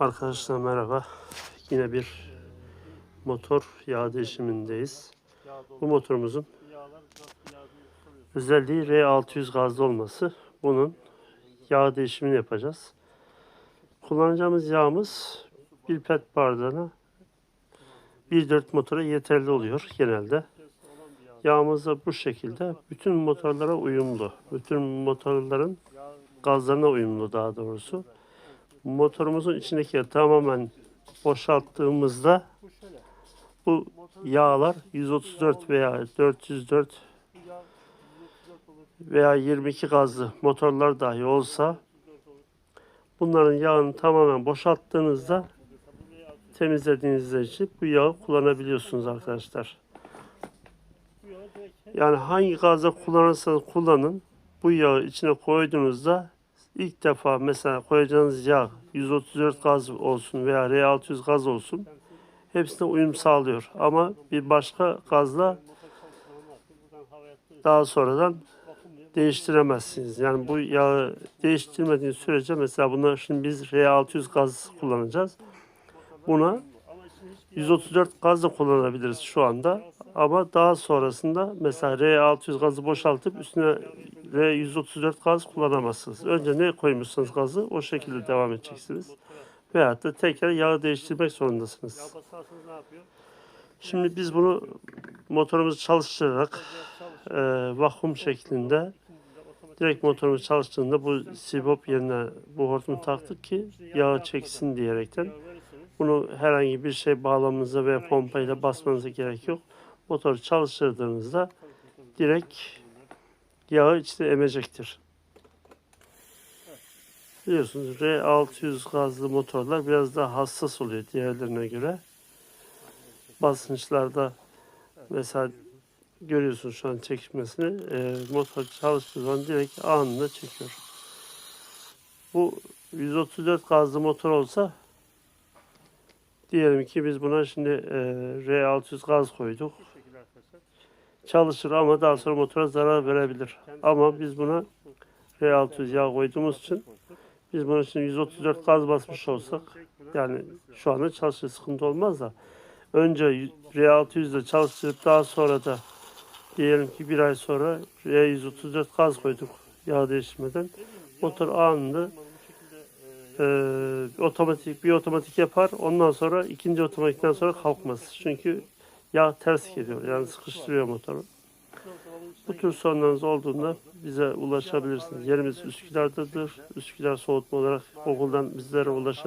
Arkadaşlar merhaba. Yine bir motor yağ değişimindeyiz. Bu motorumuzun özelliği R600 gazlı olması. Bunun yağ değişimini yapacağız. Kullanacağımız yağımız bir pet bardağına 1.4 motora yeterli oluyor genelde. Yağımız da bu şekilde bütün motorlara uyumlu. Bütün motorların gazlarına uyumlu daha doğrusu. Motorumuzun içindeki yağı tamamen boşalttığımızda bu yağlar 134 veya 404 veya 22 gazlı motorlar dahi olsa bunların yağını tamamen boşalttığınızda temizlediğinizde için bu yağı kullanabiliyorsunuz arkadaşlar. Yani hangi gazda kullanırsanız kullanın bu yağı içine koyduğunuzda ilk defa mesela koyacağınız yağ 134 gaz olsun veya R600 gaz olsun hepsine uyum sağlıyor. Ama bir başka gazla daha sonradan değiştiremezsiniz. Yani bu yağı değiştirmediğiniz sürece mesela buna şimdi biz R600 gaz kullanacağız. Buna 134 gaz da kullanabiliriz şu anda. Ama daha sonrasında mesela R600 gazı boşaltıp üstüne R134 gaz kullanamazsınız. Önce ne koymuşsanız gazı o şekilde devam edeceksiniz. Veyahut da tekrar yağı değiştirmek zorundasınız. Şimdi biz bunu motorumuzu çalıştırarak e, vakum şeklinde direkt motorumuz çalıştığında bu sibop yerine bu hortumu taktık ki yağı çeksin diyerekten. Bunu herhangi bir şey bağlamanıza veya pompayla basmanıza gerek yok. Motoru çalıştırdığınızda direkt yağı içine emecektir. Biliyorsunuz R600 gazlı motorlar biraz daha hassas oluyor diğerlerine göre. Basınçlarda mesela görüyorsunuz şu an çekişmesini. E, motor çalıştığı zaman direkt anında çekiyor. Bu 134 gazlı motor olsa diyelim ki biz buna şimdi e, R600 gaz koyduk. Çalışır ama daha sonra motora zarar verebilir. Ama biz buna R600 yağ koyduğumuz için biz bunun için 134 gaz basmış olsak yani şu anda çalışır sıkıntı olmaz da. Önce R600 ile çalıştırıp daha sonra da diyelim ki bir ay sonra R134 gaz koyduk yağ değiştirmeden. Motor anında e, otomatik bir otomatik yapar ondan sonra ikinci otomatikten sonra kalkmaz çünkü yağ ters geliyor yani sıkıştırıyor motoru. Bu tür sorunlarınız olduğunda bize ulaşabilirsiniz. Yerimiz Üsküdar'dadır. Üsküdar soğutma olarak Google'dan bizlere ulaşabilirsiniz.